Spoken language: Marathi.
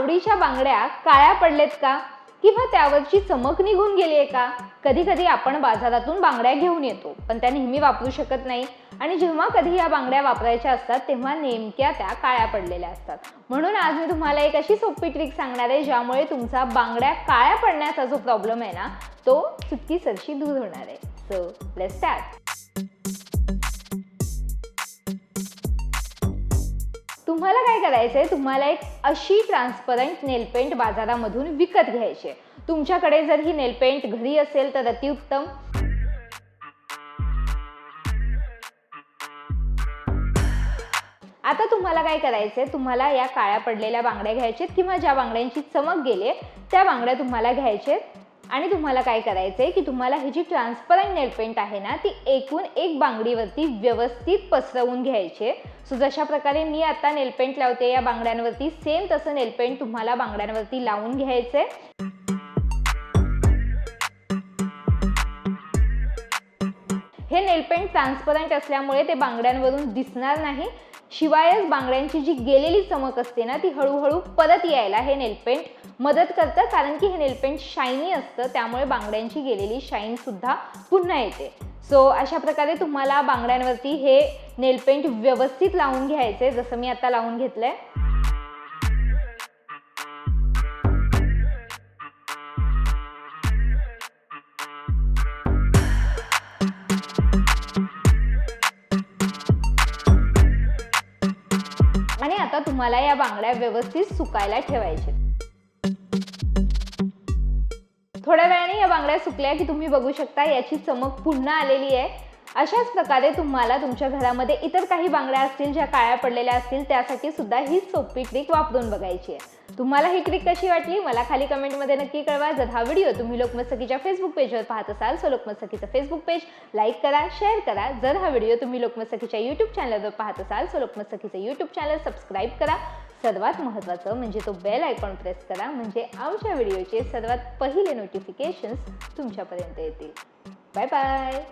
आवडीच्या बांगड्या काळ्या पडलेत का? किंवा त्यावरची चमक निघून गेली आहे का? कधी कधी आपण बाजारातून बांगड्या घेऊन येतो पण त्या नेहमी वापरू शकत नाही. आणि जेव्हा कधी या बांगड्या वापरायच्या असतात तेव्हा नेमक्या त्या काळ्या पडलेल्या असतात. म्हणून आज मी तुम्हाला एक अशी सोपी ट्रिक सांगणार आहे ज्यामुळे तुमचा बांगड्या काळ्या पडण्याचा जो प्रॉब्लेम आहे ना तो चुटकीसरशी दूर होणार आहे. सो लेट स्टार्ट तुम्हाला काय करायचंय? तुम्हाला एक अशी ट्रान्सपरंट नेलपेंट बाजारामधून विकत घ्यायची आहे. तुमच्याकडे जर ही नेलपेंट घरी असेल तर अतिउत्तम. आता तुम्हाला काय करायचंय? तुम्हाला या काळ्या पडलेल्या बांगड्या घ्यायच्यात किंवा ज्या बांगड्यांची चमक गेली त्या बांगड्या तुम्हाला घ्यायच्यात आणि तुम्हाला काय करायचंय की तुम्हाला ही जी ट्रान्सपरंट नेलपेंट आहे ना ती एकूण एक बांगडीवरती व्यवस्थित पसरवून घ्यायची. सो जशा प्रकारे मी आता नेलपेंट लावते या बांगड्यांवरती सेम तसं नेलपेंट तुम्हाला बांगड्यांवरती लावून घ्यायचं आहे नेलपेंट ट्रान्सपरंट असल्यामुळे ते बांगड्यांवरून दिसणार नाही. शिवायच बांगड्यांची जी गेलेली चमक असते ना ती हळूहळू परत यायला हे नेलपेंट मदत करतं. कारण की हे नेलपेंट शायनी असतं त्यामुळे बांगड्यांची गेलेली शाईन सुद्धा पुन्हा येते. सो अशा प्रकारे तुम्हाला बांगड्यांवरती हे नेलपेंट व्यवस्थित लावून घ्यायचे जसं मी आता लावून घेतलंय. आहे तुम्हाला या बांगड्या व्यवस्थित सुकायला ठेवायचे थोड्या वेळाने या बांगड्या सुकल्या की तुम्ही बघू शकता याची चमक पुन्हा आलेली आहे. अशाच प्रकारे तुम्हाला तुमच्या घरामध्ये इतर काही बांगड्या असतील ज्या काळ्या पडलेल्या असतील त्यासाठी सुद्धा ही सोपी ट्रिक वापरून बघायची आहे. तुम्हाला ही क्लिक कशी वाटली मला खाली कमेंटमध्ये नक्की कळवा. जर हा व्हिडिओ तुम्ही लोकमतसखीच्या फेसबुक पेजवर पाहत असाल so Lokmat Facebook page like करा शेअर करा. जर हा व्हिडिओ तुम्ही लोकमतसखीच्या यूट्यूब चॅनलवर पाहत असाल so Lokmat YouTube channel subscribe करा. सर्वात महत्त्वाचं म्हणजे तो बेल आयकॉन प्रेस करा म्हणजे आमच्या व्हिडिओचे सर्वात पहिले नोटिफिकेशन्स तुमच्यापर्यंत येतील. Bye bye